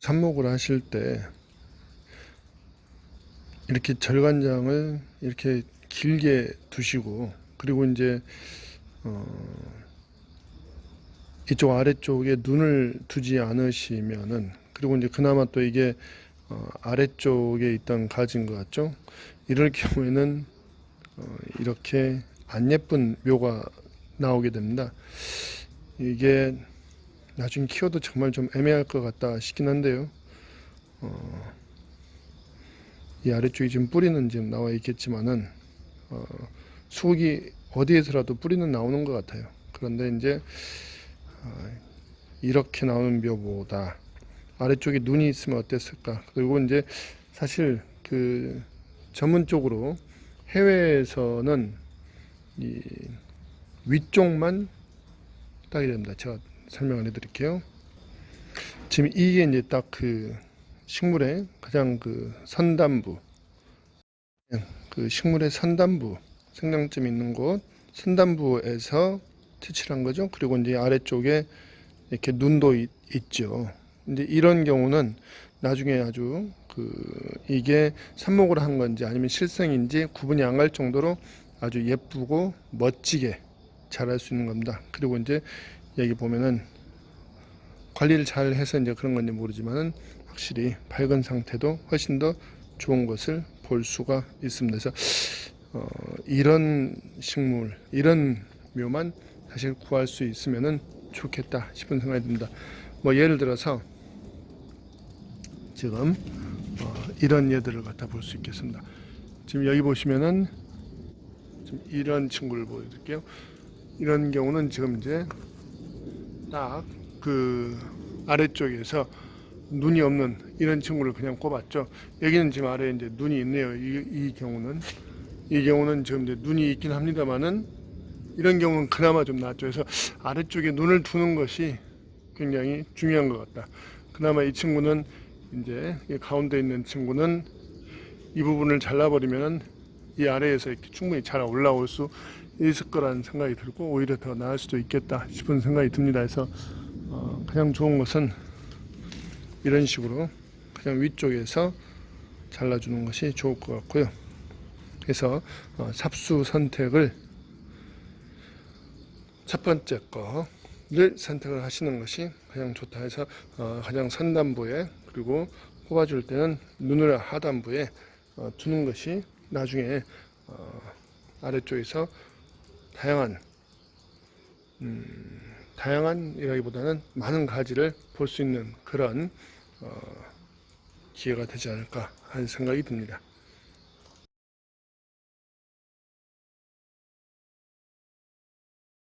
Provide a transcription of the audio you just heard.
삽목을 하실 때 이렇게 절간장을 이렇게 길게 두시고 그리고 이제 어 이쪽 아래쪽에 눈을 두지 않으시면은 그리고 이제 그나마 또 이게 어 아래쪽에 있던 가지인 것 같죠? 이럴 경우에는 어 이렇게 안 예쁜 묘가 나오게 됩니다. 이게 나중에 키워도 정말 좀 애매할 것 같다 싶긴 한데요. 어, 이 아래쪽에 지금 뿌리는 지금 나와 있겠지만은 어, 수국이 어디에서라도 뿌리는 나오는 것 같아요. 그런데 이제 어, 이렇게 나오는 묘보다 아래쪽에 눈이 있으면 어땠을까? 그리고 이제 사실 그 전문적으로 해외에서는 이 위쪽만 따게 됩니다. 제가 설명을 해드릴게요. 지금 이게 이제 딱 그 식물의 가장 그 선단부, 그 식물의 선단부, 생장점이 있는 곳, 선단부에서 채취한 거죠. 그리고 이제 아래쪽에 이렇게 눈도 있, 있죠. 이제 이런 경우는 나중에 아주 그 이게 삽목을 한 건지 아니면 실생인지 구분이 안 갈 정도로 아주 예쁘고 멋지게 자랄 수 있는 겁니다. 그리고 이제 여기 보면은 관리를 잘 해서 이제 그런 건지 모르지만은 확실히 밝은 상태도 훨씬 더 좋은 것을 볼 수가 있습니다. 그래서 어, 이런 식물, 이런 묘만 사실 구할 수 있으면은 좋겠다 싶은 생각이 듭니다. 뭐 예를 들어서 지금 어, 이런 예들을 갖다 볼 수 있겠습니다. 지금 여기 보시면은 지금 이런 친구를 보여드릴게요. 이런 경우는 지금 이제 딱 그 아래쪽에서 눈이 없는 이런 친구를 그냥 꼽았죠. 여기는 지금 아래에 이제 눈이 있네요. 이, 이 경우는 이 경우는 지금 이제 눈이 있긴 합니다만은 이런 경우는 그나마 좀 낫죠. 그래서 아래쪽에 눈을 두는 것이 굉장히 중요한 것 같다. 그나마 이 친구는 이제 이 가운데 있는 친구는 이 부분을 잘라버리면은 이 아래에서 이렇게 충분히 잘 올라올 수 있을 거라는 생각이 들고 오히려 더 나을 수도 있겠다 싶은 생각이 듭니다. 그래서 어, 가장 좋은 것은 이런 식으로 그냥 위쪽에서 잘라주는 것이 좋을 것 같고요. 그래서 어, 삽수 선택을 첫 번째 거를 선택을 하시는 것이 가장 좋다 해서 어, 가장 선단부에 그리고 뽑아줄 때는 눈을 하단부에 어, 두는 것이 나중에 어, 아래쪽에서 다양한 음, 다양한이라기보다는 많은 가지를 볼 수 있는 그런 어, 기회가 되지 않을까 하는 생각이 듭니다.